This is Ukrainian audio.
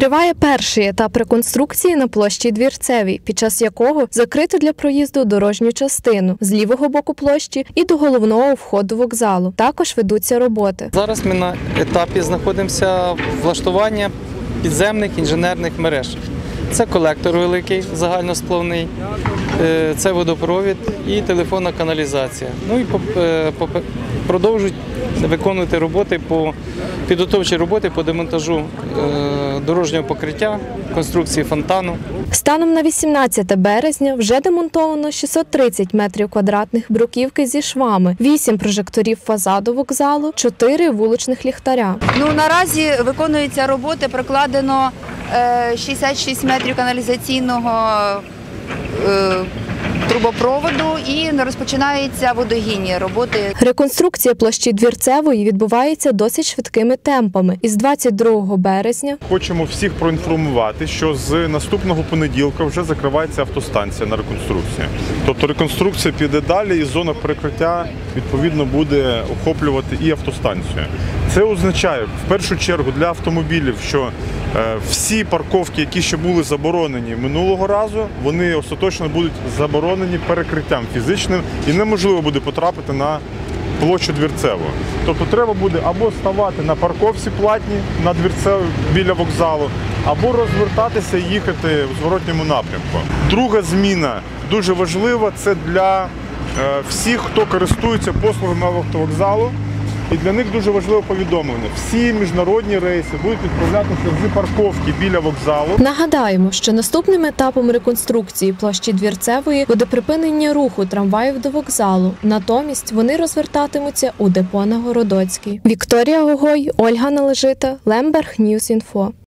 Триває перший етап реконструкції на площі Двірцевій, під час якого закрито для проїзду дорожню частину з лівого боку площі і до головного входу вокзалу. Також ведуться роботи. Зараз ми на етапі знаходимося влаштування підземних інженерних мереж. Це колектор великий, загальносплавний, е, це водопровід і телефонна каналізація. Ну і е, продовжують виконувати роботи по підготовчі роботи по демонтажу е, дорожнього покриття, конструкції фонтану. Станом на 18 березня вже демонтовано 630 метрів квадратних бруківки зі швами, 8 прожекторів фасаду вокзалу, 4 вуличних ліхтаря. Ну наразі виконуються роботи, прокладено е, 66 метрів каналізаційного е, трубопроводу і розпочинаються водогінні роботи. Реконструкція площі Двірцевої відбувається досить швидкими темпами. Із 22 березня Хочемо всіх проінформувати, що з наступного понеділка вже закривається автостанція на реконструкцію. Тобто реконструкція піде далі, і зона перекриття відповідно буде охоплювати і автостанцію. Це означає в першу чергу для автомобілів, що е, всі парковки, які ще були заборонені минулого разу, вони остаточно будуть заборонені перекриттям фізичним і неможливо буде потрапити на площу Двірцеву. Тобто треба буде або ставати на парковці платні на Двірцеву біля вокзалу, або розвертатися і їхати в зворотньому напрямку. Друга зміна дуже важлива це для е, всіх, хто користується послугами автовокзалу. І для них дуже важливе повідомлення. Всі міжнародні рейси будуть відправлятися з парковки біля вокзалу. нагадаємо, що наступним етапом реконструкції площі Двірцевої буде припинення руху трамваїв до вокзалу. Натомість вони розвертатимуться у депо на Городоцькій. Вікторія Гогой, Ольга Належита, Лемберг Ньюс Інфо.